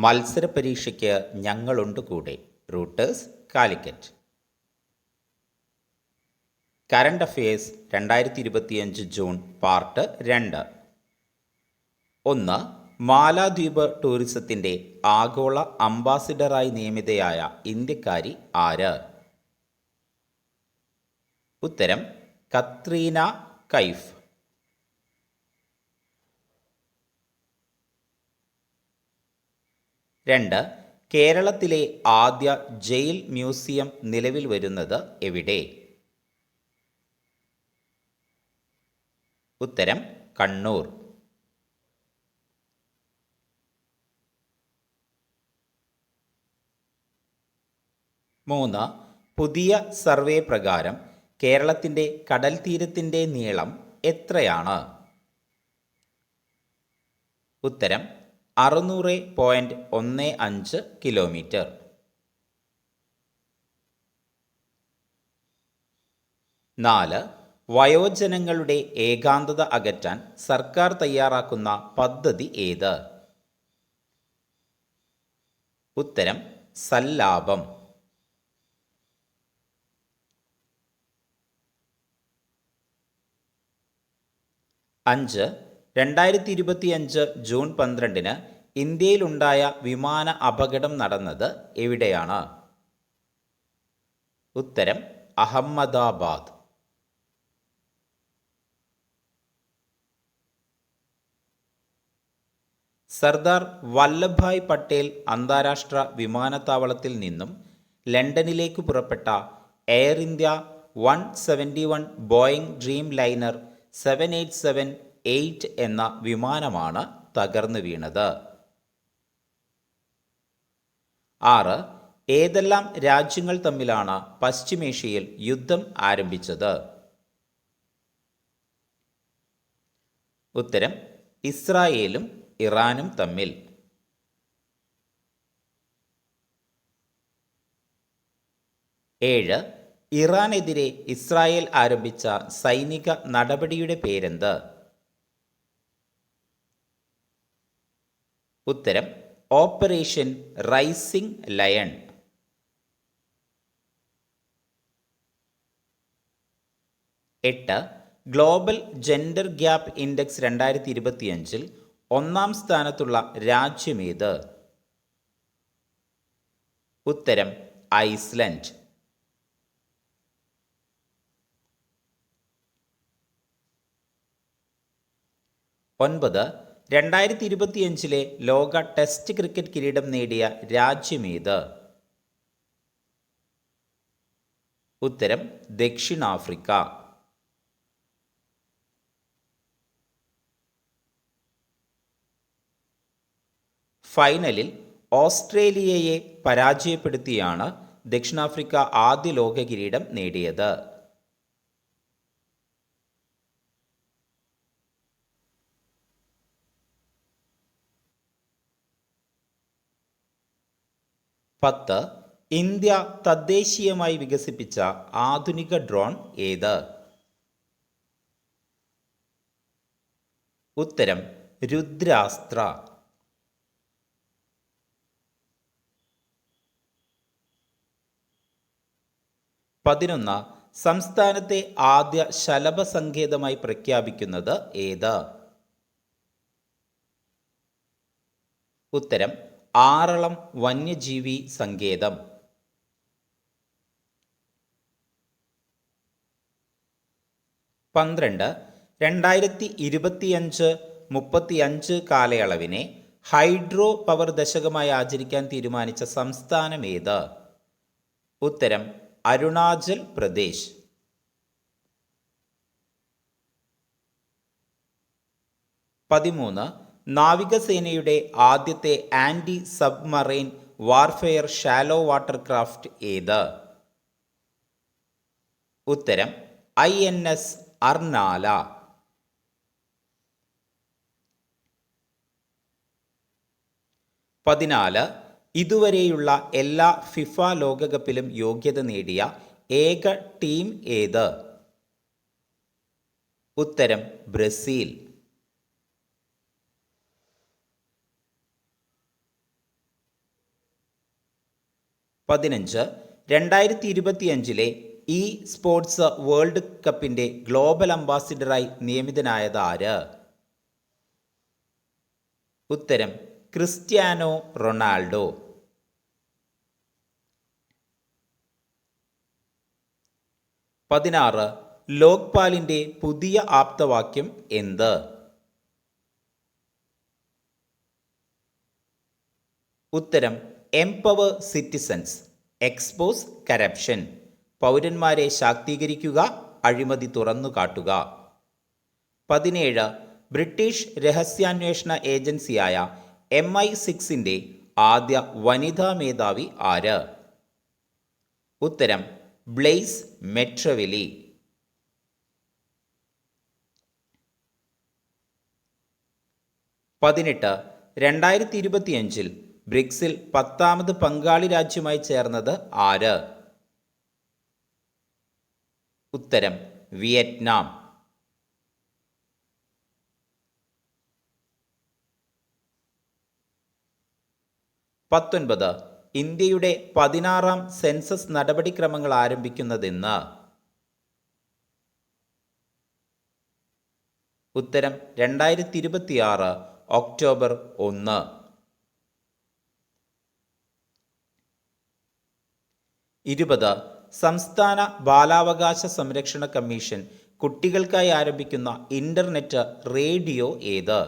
മത്സര പരീക്ഷയ്ക്ക് ഞങ്ങളുണ്ട് കൂടെ റൂട്ടേഴ്സ് കാലിക്കറ്റ്. കറണ്ട് അഫയേഴ്സ് രണ്ടായിരത്തി ഇരുപത്തിയഞ്ച് ജൂൺ പാർട്ട് രണ്ട്. ഒന്ന് മാലാദ്വീപ് ടൂറിസത്തിന്റെ ആഗോള അംബാസിഡറായി നിയമിതയായ ഇന്ത്യക്കാരി ആര്? ഉത്തരം കത്രീന കൈഫ്. രണ്ട് കേരളത്തിലെ ആദ്യ ജയിൽ മ്യൂസിയം നിലവിൽ വരുന്നത് എവിടെ? ഉത്തരം കണ്ണൂർ. മൂന്ന് പുതിയ സർവേ പ്രകാരം കേരളത്തിന്റെ കടൽ തീരത്തിന്റെ നീളം എത്രയാണ്? ഉത്തരം അറുന്നൂറ് പോയിന്റ് ഒന്ന് അഞ്ച് കിലോമീറ്റർ നാല് വയോജനങ്ങളുടെ ഏകാന്തത അകറ്റാൻ സർക്കാർ തയ്യാറാക്കുന്ന പദ്ധതി ഏത്? ഉത്തരം സല്ലാപം. അഞ്ച് രണ്ടായിരത്തി ഇരുപത്തിയഞ്ച് ജൂൺ പന്ത്രണ്ടിന് ഇന്ത്യയിലുണ്ടായ വിമാന അപകടം നടന്നത് എവിടെയാണ്? ഉത്തരം അഹമ്മദാബാദ്. സർദാർ വല്ലഭായ് പട്ടേൽ അന്താരാഷ്ട്ര വിമാനത്താവളത്തിൽ നിന്നും ലണ്ടനിലേക്ക് പുറപ്പെട്ട Air India one seventy one Boeing dreamliner seven eight seven eight എന്ന വിമാനമാണ് തകർന്നു വീണത്. ആറ് ഏതെല്ലാം രാജ്യങ്ങൾ തമ്മിലാണ് പശ്ചിമേഷ്യയിൽ യുദ്ധം ആരംഭിച്ചത്? ഉത്തരം ഇസ്രായേലും ഇറാനും തമ്മിൽ. ഏഴ് ഇറാനെതിരെ ഇസ്രായേൽ ആരംഭിച്ച സൈനിക നടപടിയുടെ പേരെന്ത്? ഉത്തരം ഓപ്പറേഷൻ റൈസിംഗ് ലയൺ. എട്ട് ഗ്ലോബൽ ജെൻഡർ ഗ്യാപ്പ് ഇൻഡെക്സ് രണ്ടായിരത്തി ഇരുപത്തിയഞ്ചിൽ ഒന്നാം സ്ഥാനത്തുള്ള രാജ്യമേത് ഉത്തരം ഐസ്ലൻഡ്. ഒൻപത് രണ്ടായിരത്തി ഇരുപത്തിയഞ്ചിലെ ലോക ടെസ്റ്റ് ക്രിക്കറ്റ് കിരീടം നേടിയ രാജ്യമേത് ഉത്തരം ദക്ഷിണാഫ്രിക്ക. ഫൈനലിൽ ഓസ്ട്രേലിയയെ പരാജയപ്പെടുത്തിയാണ് ദക്ഷിണാഫ്രിക്ക ആദ്യ ലോക കിരീടം നേടിയത്. പത്ത് ഇന്ത്യ തദ്ദേശീയമായി വികസിപ്പിച്ച ആധുനിക ഡ്രോൺ ഏത്? ഉത്തരം രുദ്രാസ്ത്ര. പതിനൊന്ന് സംസ്ഥാനത്തെ ആദ്യ ശലഭ സങ്കേതമായി പ്രഖ്യാപിക്കുന്നത് ഏത്? ഉത്തരം ആറളം വന്യജീവി സങ്കേതം. പന്ത്രണ്ട് രണ്ടായിരത്തി ഇരുപത്തിയഞ്ച് മുപ്പത്തിയഞ്ച് കാലയളവിനെ ഹൈഡ്രോ പവർ ദശകമായി ആചരിക്കാൻ തീരുമാനിച്ച സംസ്ഥാനം ഏത്? ഉത്തരം അരുണാചൽ പ്രദേശ്. പതിമൂന്ന് നാവികസേനയുടെ ആദ്യത്തെ anti submarine warfare shallow water craft ഏത്? ഉത്തരം ഐ എൻ എസ് അർണാല പതിനാല് ഇതുവരെയുള്ള എല്ലാ ഫിഫ ലോകകപ്പിലും യോഗ്യത നേടിയ ഏക ടീം ഏത്? ഉത്തരം ബ്രസീൽ. പതിനഞ്ച് രണ്ടായിരത്തി ഇരുപത്തിയഞ്ചിലെ ഇ സ്പോർട്സ് വേൾഡ് കപ്പിന്റെ ഗ്ലോബൽ അംബാസിഡറായി നിയമിതനായത് ആര്? ഉത്തരം ക്രിസ്ത്യാനോ റൊണാൾഡോ. പതിനാറ് ലോക്പാലിന്റെ പുതിയ ആപ്തവാക്യം എന്ത്? ഉത്തരം എംപവർ സിറ്റിസൺസ് എക്സ്പോസ് കറപ്ഷൻ പൗരന്മാരെ ശാക്തീകരിക്കുക അഴിമതി തുറന്നു കാട്ടുക. പതിനേഴ് ബ്രിട്ടീഷ് രഹസ്യാന്വേഷണ ഏജൻസിയായ എം ഐ സിക്സിന്റെ ആദ്യ വനിതാ മേധാവി ആര്? ഉത്തരം ബ്ലെയ്സ് മെട്രവെലി പതിനെട്ട് രണ്ടായിരത്തി ഇരുപത്തിയഞ്ചിൽ ബ്രിക്സിൽ പത്താമത് പങ്കാളി രാജ്യമായി ചേർന്നത് ആര്? ഉത്തരം വിയറ്റ്നാം. പത്തൊൻപത് ഇന്ത്യയുടെ പതിനാറാം സെൻസസ് നടപടിക്രമങ്ങൾ ആരംഭിക്കുന്നതെന്ന്. ഉത്തരം രണ്ടായിരത്തി ഇരുപത്തിയാറ് ഒക്ടോബർ ഒന്ന്. ഇരുപത്. സംസ്ഥാന ബാലാവകാശ സംരക്ഷണ കമ്മീഷൻ കുട്ടികൾക്കായി ആരംഭിക്കുന്ന ഇന്റർനെറ്റ് റേഡിയോ ഏത്?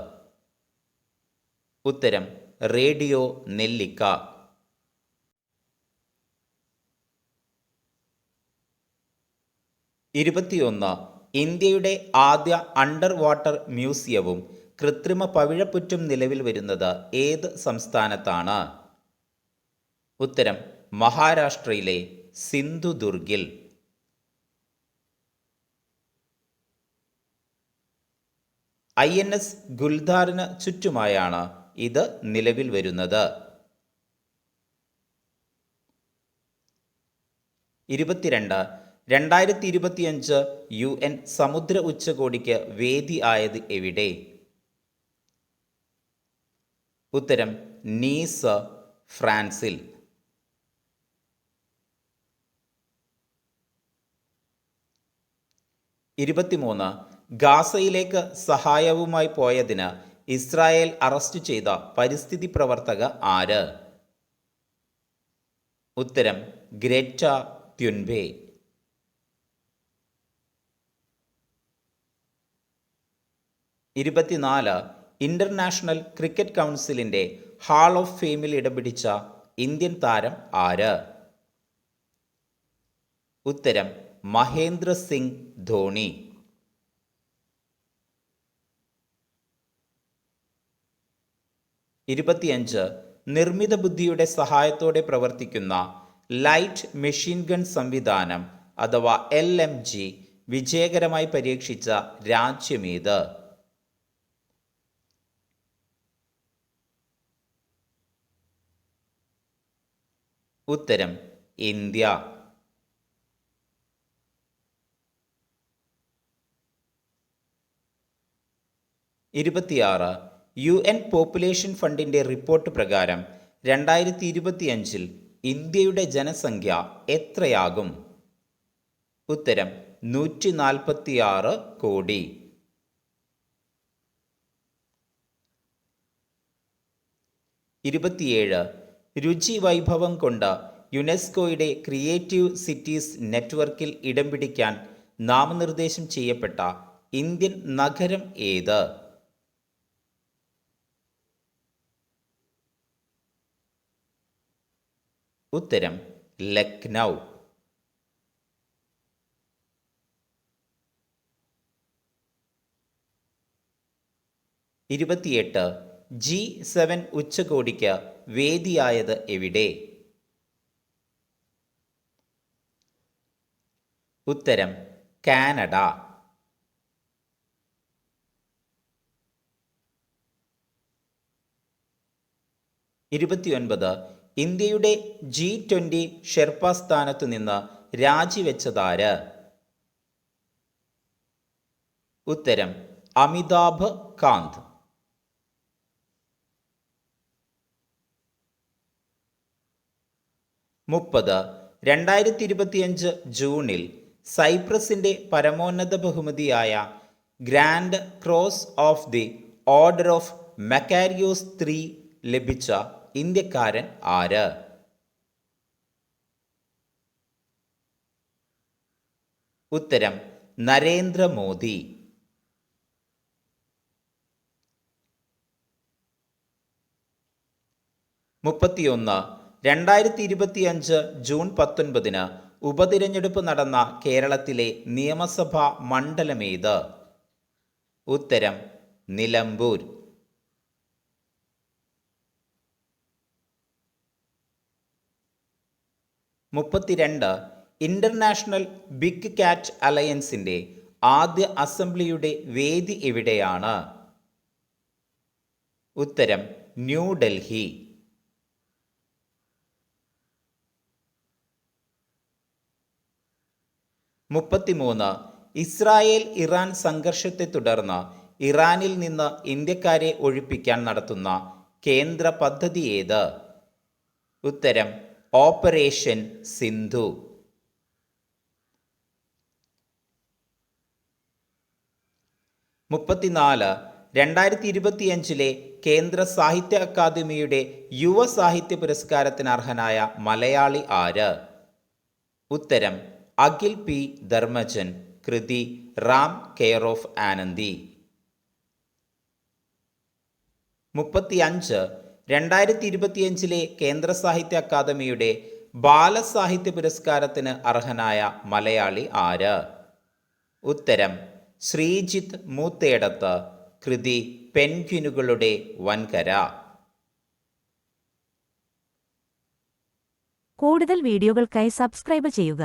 ഉത്തരം റേഡിയോ നെല്ലിക്ക. ഇരുപത്തിയൊന്ന്. ഇന്ത്യയുടെ ആദ്യ അണ്ടർ വാട്ടർ മ്യൂസിയവും കൃത്രിമ പവിഴപ്പുറ്റും നിലവിൽ വരുന്നത് ഏത് സംസ്ഥാനത്താണ്? ഉത്തരം മഹാരാഷ്ട്രയിലെ സിന്ധുദുർഗിൽ ഐ എൻ എസ് ഗുൽധാറിന് ചുറ്റുമായാണ് ഇത് നിലവിൽ വരുന്നത്. ഇരുപത്തിരണ്ട് രണ്ടായിരത്തി ഇരുപത്തിയഞ്ച് യു എൻ സമുദ്ര ഉച്ചകോടിക്ക് വേദി ആയത് എവിടെ? ഉത്തരം നീസ് ഫ്രാൻസിൽ. ഇരുപത്തിമൂന്ന് ഗാസയിലേക്ക് സഹായവുമായി പോയതിന് ഇസ്രായേൽ അറസ്റ്റ് ചെയ്ത പരിസ്ഥിതി പ്രവർത്തക ആര്? ഉത്തരം ഗ്രേറ്റ ത്യുൻബേ. ഇരുപത്തിനാല് ഇന്റർനാഷണൽ ക്രിക്കറ്റ് കൗൺസിലിന്റെ ഹാൾ ഓഫ് ഫെയിമിൽ ഇടപിടിച്ച ഇന്ത്യൻ താരം ആര്? ഉത്തരം മഹേന്ദ്ര സിംഗ് ധോണി. ഇരുപത്തിയഞ്ച് നിർമ്മിത ബുദ്ധിയുടെ സഹായത്തോടെ പ്രവർത്തിക്കുന്ന ലൈറ്റ് മെഷീൻ ഗൺ സംവിധാനം അഥവാ എൽ എം ജി വിജയകരമായി പരീക്ഷിച്ച രാജ്യമേത് ഉത്തരം ഇന്ത്യ. ഇരുപത്തിയാറ് യു എൻ പോപ്പുലേഷൻ ഫണ്ടിന്റെ റിപ്പോർട്ട് പ്രകാരം രണ്ടായിരത്തി ഇരുപത്തിയഞ്ചിൽ ഇന്ത്യയുടെ ജനസംഖ്യ എത്രയാകും? ഉത്തരം നൂറ്റി നാൽപ്പത്തിയാറ് കോടി. ഇരുപത്തിയേഴ് രുചി വൈഭവം കൊണ്ട് യുനെസ്കോയുടെ ക്രിയേറ്റീവ് സിറ്റീസ് നെറ്റ്വർക്കിൽ ഇടം പിടിക്കാൻ നാമനിർദ്ദേശം ചെയ്യപ്പെട്ട ഇന്ത്യൻ നഗരം ഏത്? ഉത്തരം ലക്നൗ. ഇരുപത്തിയെട്ട് ജി സെവൻ ഉച്ചകോടിക്ക് വേദിയായത് എവിടെ? ഉത്തരം കാനഡ. ഇരുപത്തിയൊൻപത് ഇന്ത്യയുടെ ജി ട്വന്റി ഷെർപ്പ സ്ഥാനത്തു നിന്ന് രാജിവെച്ചതാര്? ഉത്തരം അമിതാഭ് കാന്ത്. മുപ്പത് രണ്ടായിരത്തി ഇരുപത്തിയഞ്ച് ജൂണിൽ സൈപ്രസിന്റെ പരമോന്നത ബഹുമതിയായ grand cross of the order of Makarios three ലഭിച്ച ഇന്ത്യക്കാരൻ ആര്? ഉത്തരം നരേന്ദ്രമോദി മുപ്പത്തിയൊന്ന് രണ്ടായിരത്തി ഇരുപത്തിയഞ്ച് ജൂൺ പത്തൊൻപതിന് ഉപതിരഞ്ഞെടുപ്പ് നടന്ന കേരളത്തിലെ നിയമസഭാ മണ്ഡലമേത് ഉത്തരം നിലമ്പൂർ. മുപ്പത്തിരണ്ട് ഇന്റർനാഷണൽ ബിഗ് കാറ്റ് അലയൻസിന്റെ ആദ്യ അസംബ്ലിയുടെ വേദി എവിടെയാണ്? ഉത്തരം ന്യൂഡൽഹി മുപ്പത്തിമൂന്ന് ഇസ്രായേൽ ഇറാൻ സംഘർഷത്തെ തുടർന്ന് ഇറാനിൽ നിന്ന് ഇന്ത്യക്കാരെ ഒഴിപ്പിക്കാൻ നടത്തുന്ന കേന്ദ്ര പദ്ധതി ഏത്? ഉത്തരം ഓപ്പറേഷൻ സിന്ധു. മുപ്പത്തിനാല് രണ്ടായിരത്തി ഇരുപത്തിയഞ്ചിലെ കേന്ദ്ര സാഹിത്യ അക്കാദമിയുടെ യുവ സാഹിത്യ പുരസ്കാരത്തിന് അർഹനായ മലയാളി ആര്? ഉത്തരം അഖിൽ പി. ധർമ്മജൻ കൃതി റാം കെയർ ഓഫ് ആനന്ദി. മുപ്പത്തിയഞ്ച് രണ്ടായിരത്തി ഇരുപത്തിയഞ്ചിലെ കേന്ദ്ര സാഹിത്യ അക്കാദമിയുടെ ബാലസാഹിത്യ പുരസ്കാരത്തിന് അർഹനായ മലയാളി ആര്? ഉത്തരം ശ്രീജിത്ത് മൂത്തേടത്ത് കൃതി പെൻഗ്വിനുകളുടെ വൻകര. കൂടുതൽ വീഡിയോകൾക്കായി സബ്സ്ക്രൈബ് ചെയ്യുക.